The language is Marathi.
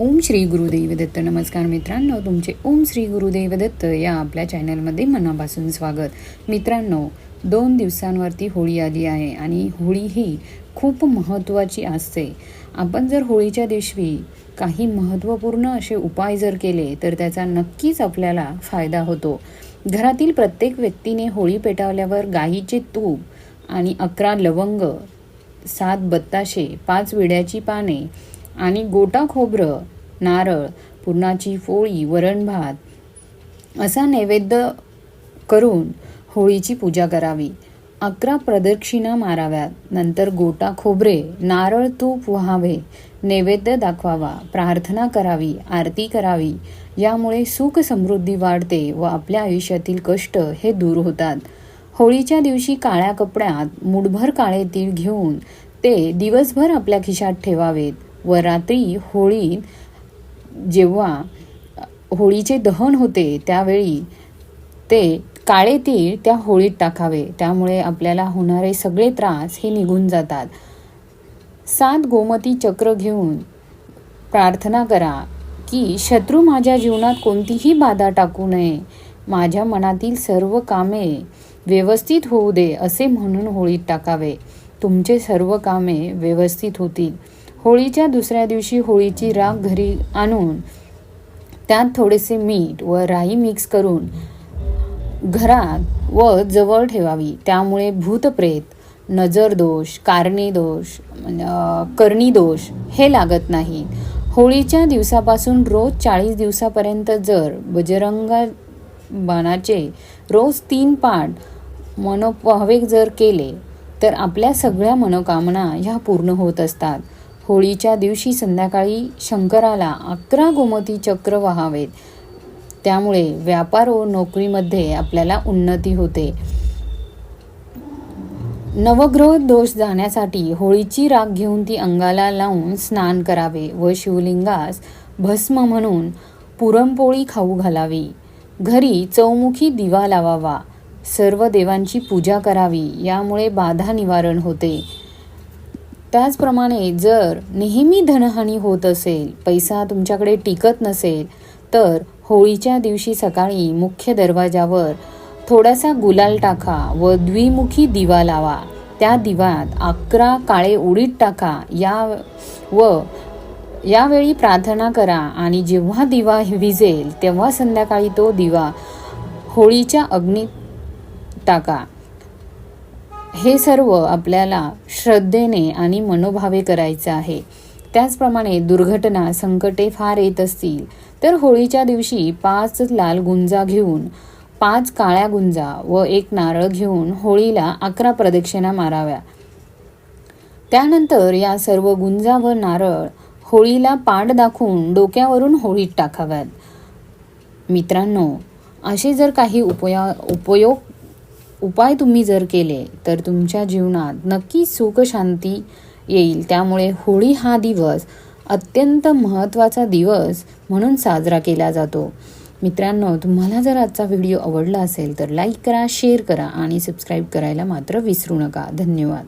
ओम श्री गुरुदेव दत्त. नमस्कार मित्रांनो तुमचे ओम श्री गुरुदेव दत्त या आपल्या चॅनलमध्ये मनापासून स्वागत. मित्रांनो दोन दिवसांवरती होळी आली आहे आणि होळी ही खूप महत्त्वाची असते. आपण जर होळीच्या दिवशी काही महत्त्वपूर्ण असे उपाय जर केले तर त्याचा नक्कीच आपल्याला फायदा होतो. घरातील प्रत्येक व्यक्तीने होळी पेटावल्यावर गाईचे तूप आणि अकरा लवंग सात बत्ताशे पाच विड्याची पाने आणि गोटा खोबरं नारळ पुरणाची फोळी वरण भात असा नैवेद्य करून होळीची पूजा करावी. अकरा प्रदक्षिणा माराव्यात. नंतर गोटा खोबरे नारळ तूप व्हावे. नैवेद्य दाखवावा. प्रार्थना करावी. आरती करावी. यामुळे सुख समृद्धी वाढते व आपल्या आयुष्यातील कष्ट हे दूर होतात. होळीच्या दिवशी काळ्या कपड्यात मुठभर काळे तीळ घेऊन ते दिवसभर आपल्या खिशात ठेवावेत. व रात्री होळी जेव्हा होळीचे दहन होते त्यावेळी ते काळे तीळ त्या होळीत टाकावे. त्यामुळे आपल्याला होणारे सगळे त्रास हे निघून जातात. सात गोमती चक्र घेऊन प्रार्थना करा की शत्रू माझ्या जीवनात कोणतीही बाधा टाकू नये. माझ्या मनातील सर्व कामे व्यवस्थित होऊ दे असे म्हणून होळीत टाकावे. तुमचे सर्व कामे व्यवस्थित होतील. होळीच्या दुसऱ्या दिवशी होळीची राख घरी आणून त्यात थोडेसे मीठ व राई मिक्स करून घरात व जवळ ठेवावी. त्यामुळे भूतप्रेत नजर दोष कारणी दोष करणी दोष हे लागत नाही. होळीच्या दिवसापासून रोज चाळीस दिवसापर्यंत जर बजरंग बाणाचे रोज तीन पाठ मनोभावे जर केले तर आपल्या सगळ्या मनोकामना ह्या पूर्ण होत असतात. होळीच्या दिवशी संध्याकाळी शंकराला अकरा गोमती चक्र व्हावेत. त्यामुळे व्यापार व नोकरीमध्ये आपल्याला उन्नती होते. नवग्रह दोष जाण्यासाठी होळीची राख घेऊन ती अंगाला लावून स्नान करावे व शिवलिंगास भस्म म्हणून पुरणपोळी खाऊ घालावी. घरी चौमुखी दिवा लावावा. सर्व देवांची पूजा करावी. यामुळे बाधा निवारण होते. त्याचप्रमाणे जर नेहमी धनहानी होत असेल पैसा तुमच्याकडे टिकत नसेल तर होळीच्या दिवशी सकाळी मुख्य दरवाजावर थोडासा गुलाल टाका व द्विमुखी दिवा लावा. त्या दिव्यात अकरा काळे उडीत टाका. या व यावेळी प्रार्थना करा आणि जेव्हा दिवा विजेल तेव्हा संध्याकाळी तो दिवा होळीच्या अग्नीत टाका. हे सर्व आपल्याला श्रद्धेने आणि मनोभावे करायचं आहे. त्याचप्रमाणे दुर्घटना संकटे फार येत असतील तर होळीच्या दिवशी पाच लाल गुंजा घेऊन पाच काळ्या गुंजा व एक नारळ घेऊन होळीला अकरा प्रदक्षिणा माराव्या. त्यानंतर या सर्व गुंजा व नारळ होळीला पाठ दाखवून डोक्यावरून होळीत टाकाव्यात. मित्रांनो असे जर काही उपया उपयोग उपाय तुम्ही जर केले तर तुमच्या जीवनात नक्की सुख शांती येईल. त्यामुळे होळी हा दिवस अत्यंत महत्त्वाचा दिवस म्हणून साजरा केला जातो. मित्रांनो तुम्हाला जर आजचा व्हिडिओ आवडला असेल तर लाईक करा शेअर करा आणि सबस्क्राईब करायला मात्र विसरू नका. धन्यवाद.